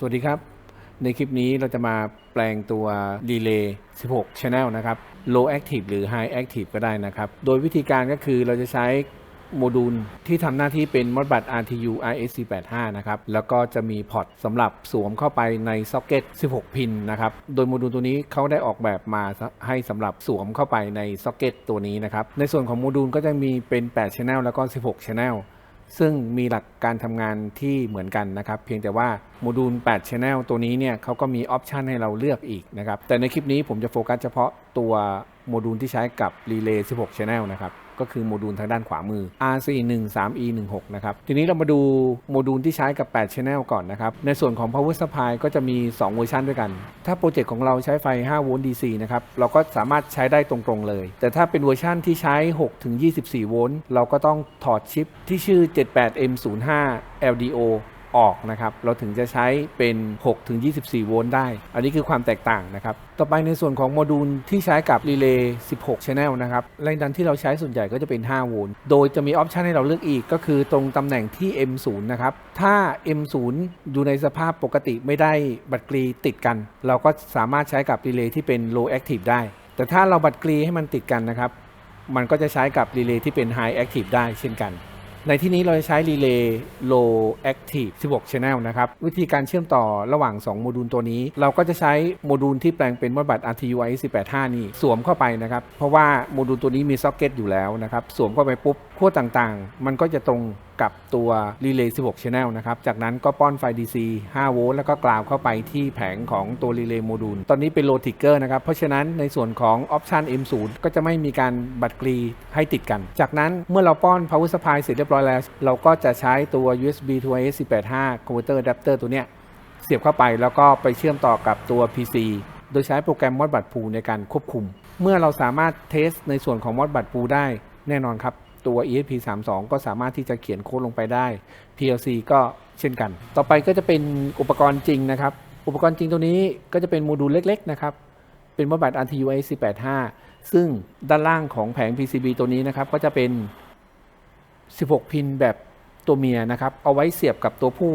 สวัสดีครับ ในคลิปนี้เราจะมาแปลงตัว Relay 16 Channel นะครับ Low Active หรือ High Active ก็ได้นะครับ โดยวิธีการก็คือเราจะใช้โมดูลที่ทำหน้าที่เป็นมอดบัต RTU RSC85 นะครับ แล้วก็จะมีพอร์ตสำหรับสวมเข้าไปในซ็อกเก็ต 16 พินนะครับ โดยโมดูลตัวนี้เขาได้ออกแบบมาให้สำหรับสวมเข้าไปในซ็อกเก็ตตัวนี้นะครับ ในส่วนของโมดูลก็จะมีเป็น 8 Channel แล้วก็ 16 Channel ซึ่งมีหลักการทำงานที่เหมือนกันนะครับ เพียงแต่ว่าโมดูล 8 Channel ตัวนี้เนี่ยเขาก็มีออปชันให้เราเลือกอีกนะครับ แต่ในคลิปนี้ผมจะโฟกัสเฉพาะตัวโมดูลที่ใช้กับรีเลย์ 16 Channel นะครับ ก็คือโมดูลทางด้านขวามือ R413E16 นะครับ ทีนี้เรามาดูโมดูลที่ใช้กับ 8 Channel ก่อนนะครับ ในส่วนของ Power Supply ก็จะมี 2 เวอร์ชันด้วยกัน ถ้าโปรเจกต์ของเราใช้ไฟ 5 โวลต์ DC นะครับ เราก็สามารถใช้ได้ตรงๆเลย แต่ถ้าเป็นเวอร์ชันที่ใช้ 6-24 โวลต์ เราก็ต้องถอดชิปที่ชื่อ 78M05 LDO ออกนะครับ เราถึงจะใช้เป็น 6 ถึง 24 โวลต์ได้ อันนี้คือความแตกต่างนะครับ ต่อไปในส่วนของโมดูลที่ใช้กับ Relay 16 Channel นะครับ แรงดันที่เราใช้ส่วนใหญ่ก็จะเป็น 5 โวลต์ โดยจะมีออปชันให้เราเลือกอีก ก็คือตรงตำแหน่งที่ M0 นะครับ ถ้า M0 อยู่ในสภาพปกติไม่ได้บัตรกรีติดกัน เราก็สามารถใช้กับ Relay ที่เป็น Low Active ได้ แต่ถ้าเราบัตรกรีให้มันติดกันนะครับ มันก็จะใช้กับ Relay ที่เป็น High Active ได้เช่นกัน ในที่นี้เราจะใช้ Relay Low Active 16 Channel นะครับ วิธีการเชื่อมต่อระหว่าง 2 โมดูลตัวนี้ เราก็จะใช้โมดูลที่แปลงเป็นมอดบัต RTUI 185 นี่ สวมเข้าไปนะครับ เพราะว่าโมดูลตัวนี้มีซ็อกเก็ตอยู่แล้วนะครับ สวมเข้าไปปุ๊บ ขั้วต่างๆ มันก็จะตรงกับตัว Relay 16 Channel นะครับ จากนั้นก็ป้อนไฟ DC 5 โวลต์แล้วก็กราวเข้าไปที่แผงของตัว Relay โมดูล ตอนนี้เป็น Low Trigger นะครับ เพราะฉะนั้นในส่วนของ Option M0 ก็จะไม่มีการบัตรกรีให้ติดกัน จากนั้นเมื่อเราป้อน Power Supply เสร็จเรียบร้อยแล้ว เราก็จะใช้ตัว USB to IC85 Converter Adapter ตัวเนี้ยเสียบเข้าไปแล้วก็ไปเชื่อมต่อกับตัว PC โดยใช้โปรแกรม Modbus Pool ในการควบคุม เมื่อเราสามารถเทสในส่วนของ Modbus Pool ได้แน่นอนครับ ตัว ESP32 ก็สามารถที่จะเขียนโค้ดลงไปได้ PLC ก็เช่นกัน ต่อไปก็จะเป็นอุปกรณ์จริงนะครับ อุปกรณ์จริงตัวนี้ก็จะเป็นโมดูลเล็กๆนะครับ เป็น Modbus RTU IC85 ซึ่งด้านล่างของแผง PCB ตัวนี้นะครับ ก็จะเป็น 16 พินแบบตัวเมียนะครับ เอาไว้เสียบกับตัวผู้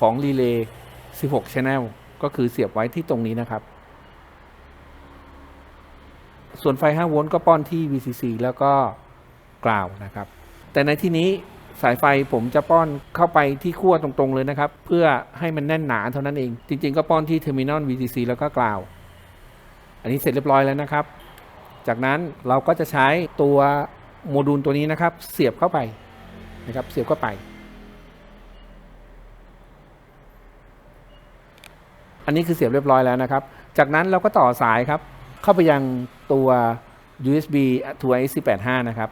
ของรีเลย์ 16 Channel ก็คือเสียบไว้ที่ตรงนี้นะครับ ส่วนไฟ 5 โวลต์ก็ป้อนที่ VCC แล้วก็ กราวนะครับ แต่ในที่นี้สายไฟผมจะป้อนเข้าไปที่ขั้วตรงๆเลยนะครับ เพื่อให้มันแน่นหนาเท่านั้นเอง จริงๆ ก็ป้อนที่เทอร์มินอล VCC แล้วก็กราว อันนี้เสร็จเรียบร้อยแล้วนะครับ จากนั้นเราก็จะใช้ตัวโมดูลตัวนี้นะครับ เสียบเข้าไปนะครับเสียบเข้าไป อันนี้คือเสียบเรียบร้อยแล้วนะครับ จากนั้นเราก็ต่อสายครับ เข้าไปยังตัว USB to IC85 นะครับ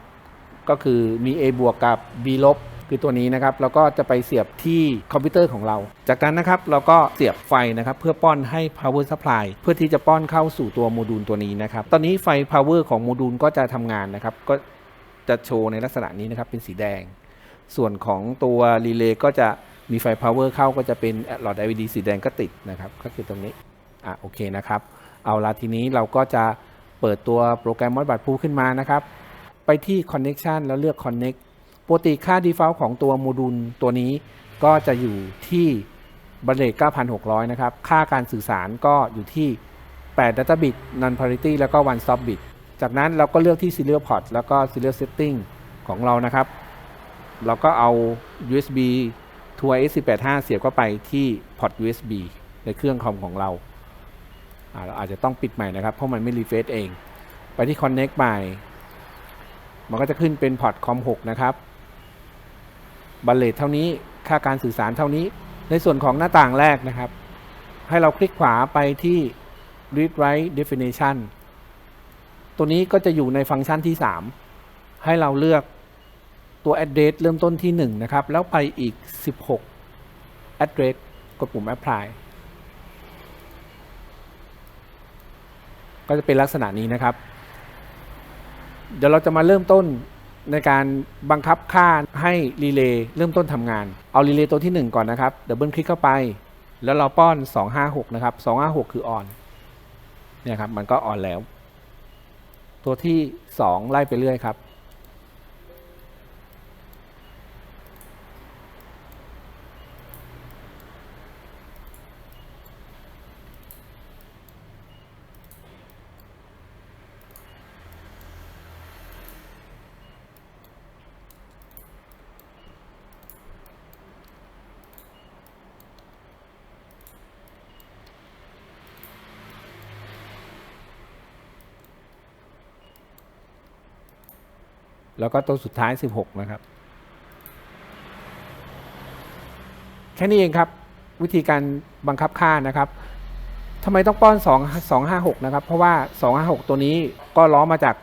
ก็คือมี A บวกกับ B ลบคือตัวนี้นะครับแล้วก็จะไปเสียบที่คอมพิวเตอร์ของเรา จากนั้นนะครับเราก็เสียบไฟนะครับเพื่อป้อนให้ power supply เพื่อที่จะป้อนเข้าสู่ตัวโมดูลตัวนี้นะครับ ตอนนี้ไฟ power ของโมดูลก็จะทำงานนะครับ ก็จะโชว์ในลักษณะนี้นะครับเป็นสีแดง ส่วนของตัวรีเลย์ก็จะมีไฟ power เข้าก็จะเป็นหลอด LED สีแดงก็ติดนะครับ ก็คือตรงนี้อะโอเคนะครับ เอาละทีนี้เราก็จะเปิดตัวโปรแกรมมอดบัตพูขึ้นมานะครับ ไปที่ connection แล้วเลือก connect ปกติค่า default ของตัวโมดูลตัวนี้ก็จะอยู่ที่บัตเลท9,600 นะครับ ค่าการสื่อสารก็อยู่ที่ 8 data bit non parity แล้วก็ one stop bit จากนั้นเราก็เลือกที่ serial port แล้วก็ serial setting ของเรานะครับ เราก็เอา USB to IS85 เสียบเข้าไปที่พอร์ต USB ในเครื่องคอมของเรา เราอาจจะต้องปิดใหม่นะครับ เพราะมันไม่รีเฟซเอง ไปที่ Connect ให มันก็จะขึ้นเป็นพอร์ตคอม6นะครับบัลเลตเท่านี้ค่าการสื่อสารเท่านี้ ในส่วนของหน้าต่างแรกนะครับ ให้เราคลิกขวาไปที่ read write definition ตัวนี้ก็จะอยู่ในฟังก์ชันที่ 3 ให้เราเลือกตัว address เริ่มต้นที่ 1 นะครับ แล้วไปอีก 16 address กดปุ่ม apply ก็จะเป็นลักษณะนี้นะครับ เดี๋ยวเราจะมาเริ่มต้นในการบังคับค่าให้รีเลย์เริ่มต้นทำงาน เอารีเลย์ตัวที่ 1 ก่อนนะครับเดับเบิลคลิกเข้าไป แล้วเราป้อน 256 นะครับ 256 คือออนเนี่ยครับมันก็ออนแล้ว ตัวที่ 2 ไล่ไปเรื่อยครับ แล้วก็ตัวสุดท้าย 16 นะครับ แค่นี้เองครับ วิธีการบังคับค่านะครับทำไมต้องป้อน 2 256 นะครับ เพราะว่า 256 ตัวนี้ก็ล้อมาจาก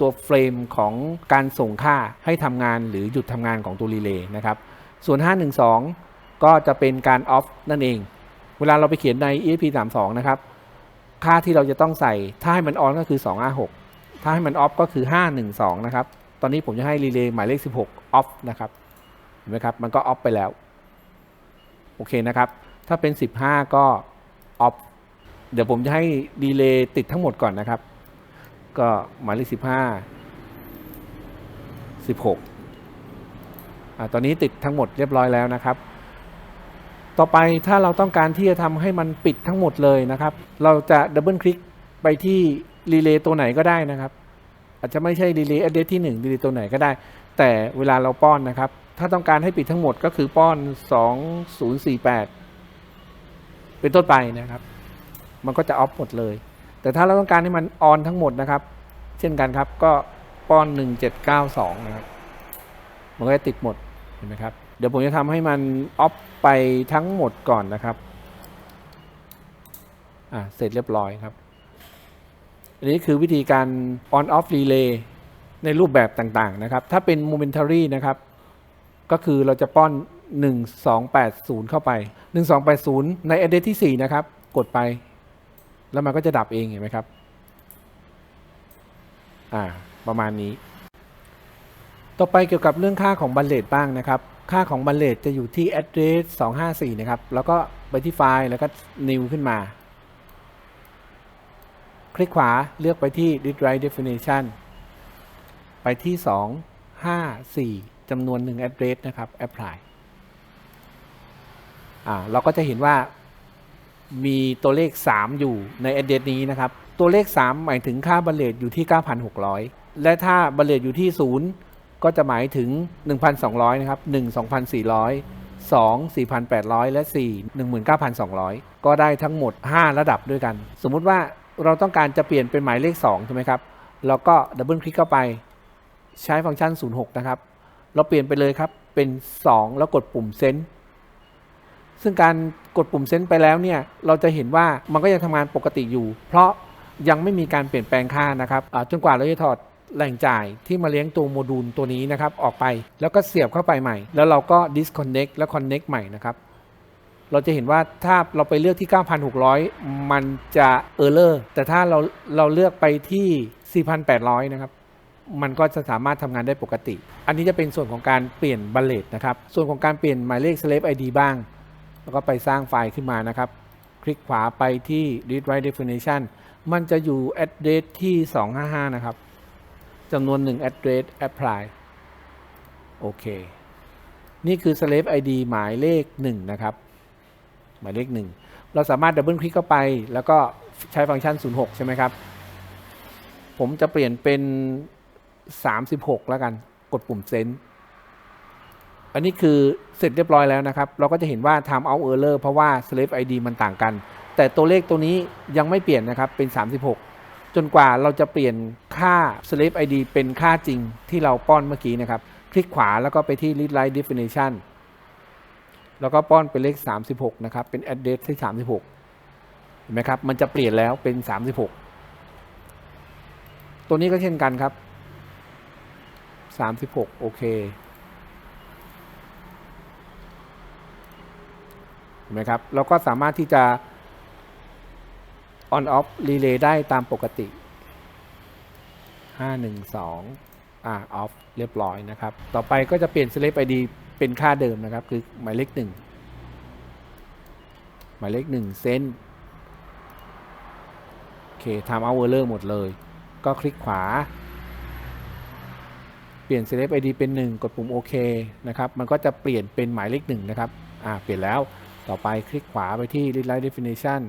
ตัวเฟรมของการส่งค่าให้ทำงานหรือหยุดทำงานของตัวรีเลย์นะครับ ส่วน 512 ก็จะเป็นการออฟนั่นเอง เวลาเราไปเขียนใน ESP32 นะครับ ค่าที่เราจะต้องใส่ ถ้าให้มันออนก็คือ 256 ถ้าให้มันออฟก็คือ 512 นะครับ ตอนนี้ผมจะให้รีเลย์หมายเลข 16ออฟนะครับ เห็นไหมครับ มันก็ออฟไปแล้ว โอเคนะครับ ถ้าเป็น 15 ก็ออฟเดี๋ยวผมจะให้ดีเลย์ติดทั้งหมดก่อนนะครับ ก็หมายเลข 15 16อ่าตอนนี้ติดทั้งหมดเรียบร้อยแล้วนะครับ ต่อไปถ้าเราต้องการที่จะทำให้มันปิดทั้งหมดเลยนะครับ เราจะดับเบิลคลิกไปที่รีเลย์ตัวไหนก็ได้นะครับ อาจจะไม่ใช่รีเลย์ address ที่1รีเลย์ตัวไหนก็ได้ แต่เวลาเราป้อนนะครับ ถ้าต้องการให้ปิดทั้งหมดก็คือป้อน 2048 เป็นต้นไปนะครับ มันก็จะออฟหมดเลย แต่ถ้าเราต้องการให้มันออนทั้งหมดนะครับ เช่นกันครับก็ป้อน 1792 นะครับ มันก็จะติดหมดเห็นไหมครับ เดี๋ยวผมจะทำให้มันออฟไปทั้งหมดก่อนนะครับ อ่าเสร็จเรียบร้อยครับ อันนี้คือวิธีการ on off relay ในรูปแบบต่างๆนะครับ ถ้าเป็น momentary นะครับ ก็คือเราจะป้อน 1280 เข้าไป 1280 ใน address ที่ 4 นะครับ กดไป แล้วมันก็จะดับเองเห็นไหมครับ อ่า ประมาณนี้ ต่อไปเกี่ยวกับเรื่องค่าของบัลเลตบ้างนะครับ ค่าของบัลเลตจะอยู่ที่ address 254 นะครับ แล้วก็ไปที่ไฟล์แล้วก็ new ขึ้นมา คลิกขวาเลือกไปที่ read write definition ไปที่ 254จำนวน 1 address นะครับ apply อ่าเราก็จะเห็นว่ามีตัวเลข 3 อยู่ใน address นี้นะครับ ตัวเลข 3 หมายถึงค่าบัลเลตอยู่ที่ 9,600 และถ้าบัลเลตอยู่ที่ 0 ก็จะหมายถึง 1,200 นะครับ 1 2,400 2 4,800 และ 4 19,200 ก็ได้ทั้งหมด 5 ระดับด้วยกัน สมมุติว่า เราต้องการจะเปลี่ยนเป็นหมายเลข2ใช่ไหมครับเราก็ดับเบิลคลิกเข้าไปใช้ฟังก์ชัน 06 นะครับ เราเปลี่ยนไปเลยครับเป็น 2 แล้วกดปุ่มเซนซึ่งการกดปุ่มเซนไปแล้วเนี่ยเราจะเห็นว่ามันก็ยังทำงานปกติอยู่ เพราะยังไม่มีการเปลี่ยนแปลงค่านะครับจนกว่าเราจะถอดแหล่งจ่ายที่มาเลี้ยงตัวโมดูลตัวนี้นะครับออกไป แล้วก็เสียบเข้าไปใหม่ แล้วเราก็ disconnect และ connect ใหม่นะครับ เราจะเห็นว่าถ้าเราไปเลือกที่ 9,600 มันจะ error แต่ถ้าเราเราเลือกไปที่ 4,800 นะครับ มันก็จะสามารถทำงานได้ปกติ อันนี้จะเป็นส่วนของการเปลี่ยนบัลเลตนะครับ ส่วนของการเปลี่ยนหมายเลข slave id บ้าง แล้วก็ไปสร้างไฟล์ขึ้นมานะครับ คลิกขวาไปที่ read write definition มันจะอยู่ address ที่ 255 นะครับจำนวน 1 address apply โอเค นี่คือ slave id หมายเลข 1 นะครับ หมายเลข1เราสามารถดับเบิลคลิกเข้าไป แล้วก็ใช้ฟังก์ชัน 06 ใช่ไหมครับ ผมจะเปลี่ยนเป็น 36 แล้วกัน กดปุ่มเซนอันนี้คือเสร็จเรียบร้อยแล้วนะครับ เราก็จะเห็นว่า time out error เพราะว่า slave id มันต่างกัน แต่ตัวเลขตัวนี้ยังไม่เปลี่ยนนะครับ เป็น 36 จนกว่าเราจะเปลี่ยนค่า slave id เป็นค่าจริงที่เราป้อนเมื่อกี้นะครับ คลิกขวาแล้วก็ไปที่ read write definition แล้วก็ป้อนเป็นเลข 36 นะครับ เป็น address ที่ 36 เห็นไหมครับ มันจะเปลี่ยนแล้วเป็น 36 ตัวนี้ก็เช่นกันครับ 36 โอเค เห็นไหมครับ เราก็สามารถที่จะ on off relay ได้ตามปกติ 512 อ่า off เรียบร้อยนะครับ ต่อไปก็จะเปลี่ยน slave id เป็นค่าเดิมนะครับ คือหมายเลขหนึ่งหมายเลขหนึ่งเซนโอเค time out error หมดเลย ก็คลิกขวา เปลี่ยน select id เป็น 1 กดปุ่มโอเคนะครับ มันก็จะเปลี่ยนเป็นหมายเลข1นะครับ อ่า เปลี่ยนแล้ว ต่อไปคลิกขวาไปที่ read write definition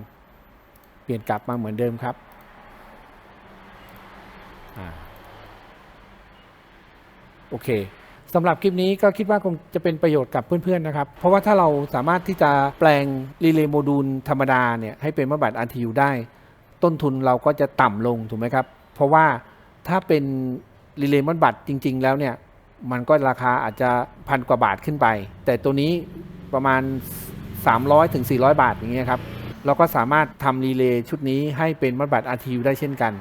เปลี่ยนกลับมาเหมือนเดิมครับ อ่า โอเค สำหรับคลิปนี้ก็คิดว่าคงจะเป็นประโยชน์กับเพื่อนๆนะครับ เพราะว่าถ้าเราสามารถที่จะแปลงรีเลย์โมดูลธรรมดาเนี่ยให้เป็นมาบัตร RTU ได้ ต้นทุนเราก็จะต่ำลงถูกไหมครับ เพราะว่าถ้าเป็นรีเลย์มอดบัตจริง ๆ แล้วเนี่ยมันก็ราคาอาจจะพันกว่าบาทขึ้นไป แต่ตัวนี้ประมาณ 300ถึง400 บาทอย่างเงี้ยครับเราก็สามารถทำรีเลย์ชุดนี้ให้เป็นมอดบัต RTU ได้เช่นกัน